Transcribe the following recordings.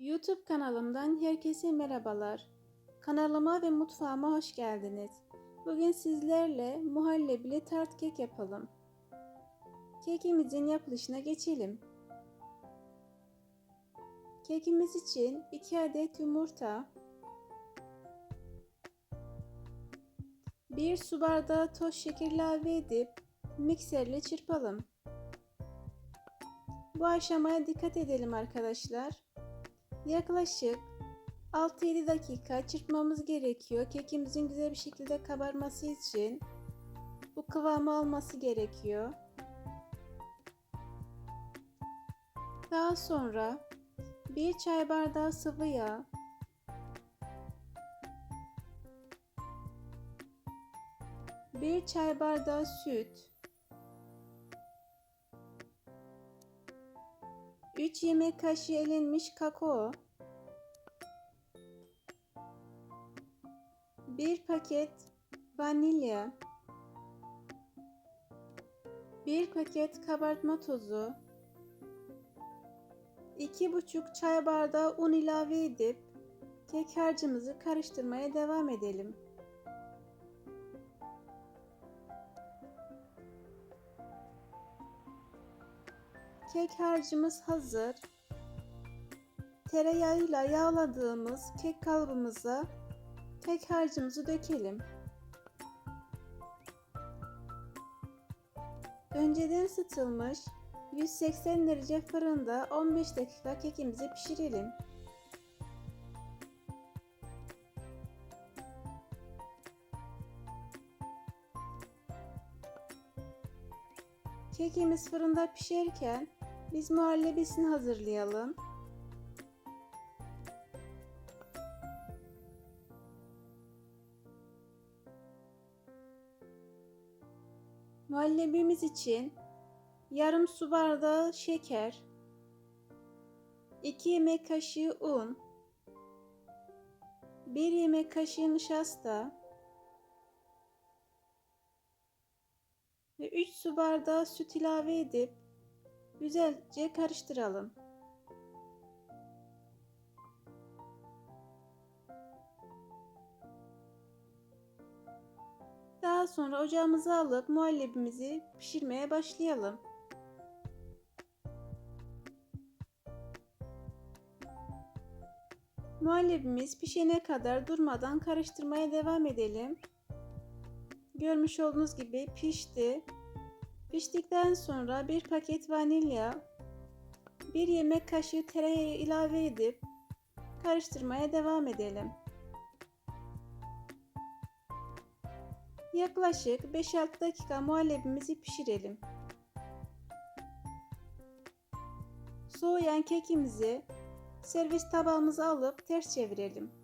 YouTube kanalımdan herkese merhabalar. Kanalıma ve mutfağıma hoş geldiniz. Bugün sizlerle muhallebili tart kek yapalım. Kekimizin yapılışına geçelim. Kekimiz için 2 adet yumurta, 1 su bardağı toz şeker ilave edip mikserle çırpalım. Bu aşamaya dikkat edelim arkadaşlar. Yaklaşık 6-7 dakika çırpmamız gerekiyor. Kekimizin güzel bir şekilde kabarması için bu kıvamı alması gerekiyor. Daha sonra 1 çay bardağı sıvı yağ, bir çay bardağı süt, 3 yemek kaşığı elenmiş kakao, 1 paket vanilya, 1 paket kabartma tozu, 2,5 çay bardağı un ilave edip kek harcımızı karıştırmaya devam edelim. Kek harcımız hazır. Tereyağıyla yağladığımız kek kalıbımıza kek harcımızı dökelim. Önceden ısıtılmış 180 derece fırında 15 dakika kekimizi pişirelim. Kekimiz fırında pişerken biz muhallebisini hazırlayalım. Muhallebimiz için yarım su bardağı şeker, 2 yemek kaşığı un, 1 yemek kaşığı nişasta ve 3 su bardağı süt ilave edip güzelce karıştıralım. Daha sonra ocağımıza alıp muhallebimizi pişirmeye başlayalım. Muhallebimiz pişene kadar durmadan karıştırmaya devam edelim. Görmüş olduğunuz gibi pişti. Piştikten sonra bir paket vanilya, bir yemek kaşığı tereyağı ilave edip karıştırmaya devam edelim. Yaklaşık 5-6 dakika muhallebimizi pişirelim. Soğuyan kekimizi servis tabağımıza alıp ters çevirelim.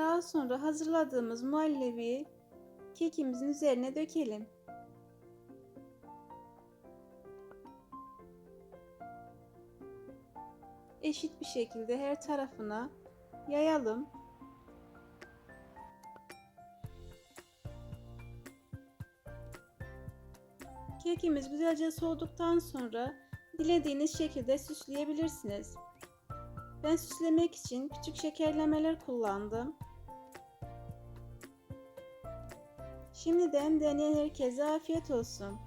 Daha sonra hazırladığımız muhallebiyi kekimizin üzerine dökelim. Eşit bir şekilde her tarafına yayalım. Kekimiz güzelce soğuduktan sonra dilediğiniz şekilde süsleyebilirsiniz. Ben süslemek için küçük şekerlemeler kullandım. Şimdiden deneyen herkese afiyet olsun.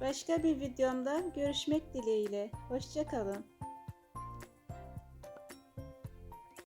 Başka bir videomda görüşmek dileğiyle. Hoşçakalın.